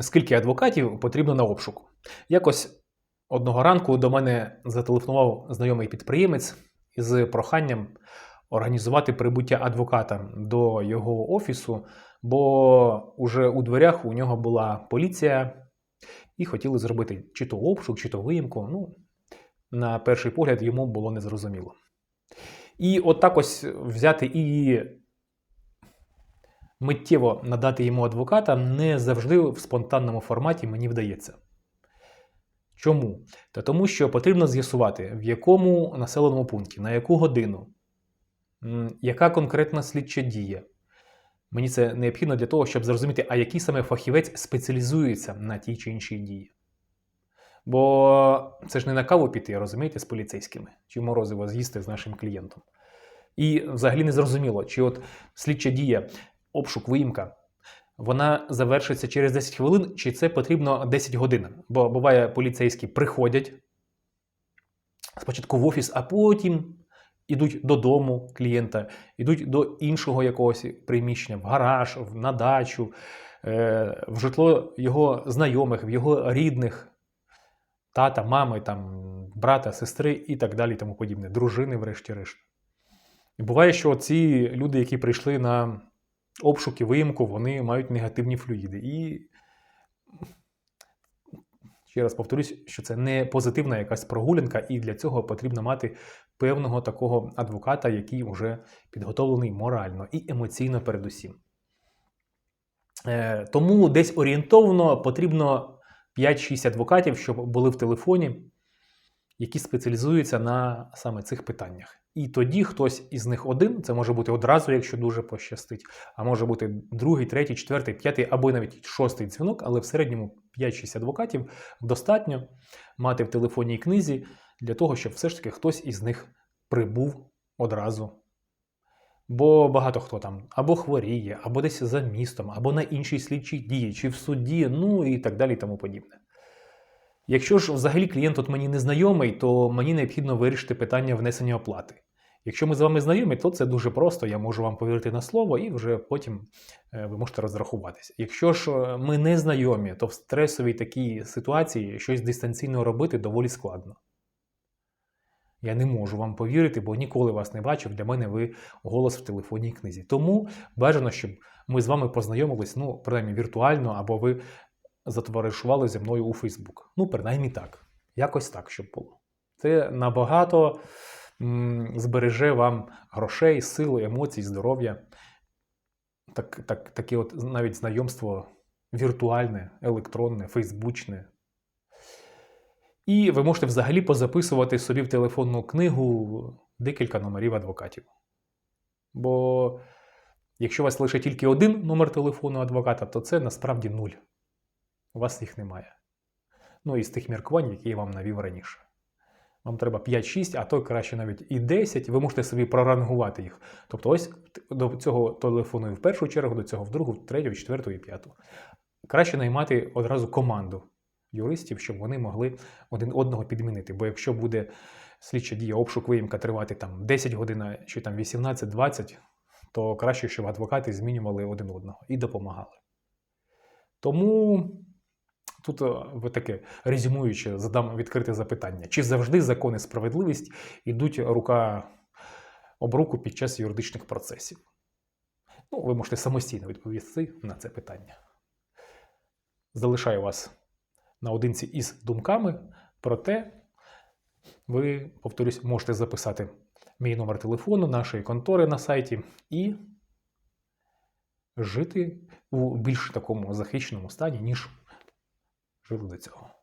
скільки адвокатів потрібно на обшуку. Якось одного ранку до мене зателефонував знайомий підприємець із проханням організувати прибуття адвоката до його офісу, бо уже у дверях у нього була поліція і хотіли зробити чи то обшук, чи то виїмку. Ну, на перший погляд йому було незрозуміло. І от так ось взяти і миттєво надати йому адвоката не завжди в спонтанному форматі мені вдається. Чому? Та тому, що потрібно з'ясувати, в якому населеному пункті, на яку годину, яка конкретна слідча дія. Мені це необхідно для того, щоб зрозуміти, а який саме фахівець спеціалізується на тій чи іншій дії. Бо це ж не на каву піти, розумієте, з поліцейськими, чи морозиво з'їсти з нашим клієнтом. І взагалі не зрозуміло, чи от слідча дія, обшук, виїмка, вона завершиться через 10 хвилин, чи це потрібно 10 годин. Бо буває, поліцейські приходять спочатку в офіс, а потім ідуть додому клієнта, ідуть до іншого якогось приміщення, в гараж, в- на дачу, е, в житло його знайомих, в його рідних, тата, мами, там, брата, сестри і так далі, тому подібне, дружини, врешті-решт. Буває, що ці люди, які прийшли на обшуки, виїмку, вони мають негативні флюїди. І ще раз повторюсь, що це не позитивна якась прогулянка, і для цього потрібно мати певного такого адвоката, який вже підготовлений морально і емоційно передусім. Е, Тому десь орієнтовно потрібно 5-6 адвокатів, щоб були в телефоні, які спеціалізуються на саме цих питаннях. І тоді хтось із них один, це може бути одразу, якщо дуже пощастить, а може бути другий, третій, четвертий, п'ятий або навіть шостий дзвінок, але в середньому 5-6 адвокатів достатньо мати в телефонній книзі для того, щоб все ж таки хтось із них прибув одразу. Бо багато хто там або хворіє, або десь за містом, або на іншій слідчій дії, чи в суді, ну і так далі, тому подібне. Якщо ж взагалі клієнт от мені не знайомий, то мені необхідно вирішити питання внесення оплати. Якщо ми з вами знайомі, то це дуже просто, я можу вам повірити на слово, і вже потім е, ви можете розрахуватися. Якщо ж е, ми не знайомі, то в стресовій такій ситуації щось дистанційно робити доволі складно. Я не можу вам повірити, бо ніколи вас не бачив. Для мене ви голос в телефонній книзі. Тому бажано, щоб ми з вами познайомились, ну, принаймні віртуально, або ви затоваришували зі мною у Фейсбук. Ну, принаймні так. Якось так, щоб було. Це набагато збереже вам грошей, сили, емоцій, здоров'я. Так, так, таке от навіть знайомство віртуальне, електронне, фейсбучне. І ви можете взагалі позаписувати собі в телефонну книгу декілька номерів адвокатів. Бо якщо у вас лише тільки один номер телефону адвоката, то це насправді нуль. У вас їх немає. Ну, із тих міркувань, які я вам навів раніше. Вам треба 5-6, а то краще навіть і 10. Ви можете собі прорангувати їх. Тобто, ось до цього телефону в першу чергу, до цього в другу, в третю, в четверту і п'яту. Краще наймати одразу команду юристів, щоб вони могли один одного підмінити. Бо якщо буде слідча дія, обшук виїмка тривати там 10 годин чи там 18-20, то краще, щоб адвокати змінювали один одного і допомагали. Тому тут е, таке резюмуючи, задам відкрите запитання: чи завжди закон і справедливість йдуть рука об руку під час юридичних процесів? Ну, ви можете самостійно відповісти на це питання. Залишаю вас наодинці із думками, проте ви, повторюсь, можете записати мій номер телефону нашої контори на сайті і жити у більш такому захищеному стані, ніж цього.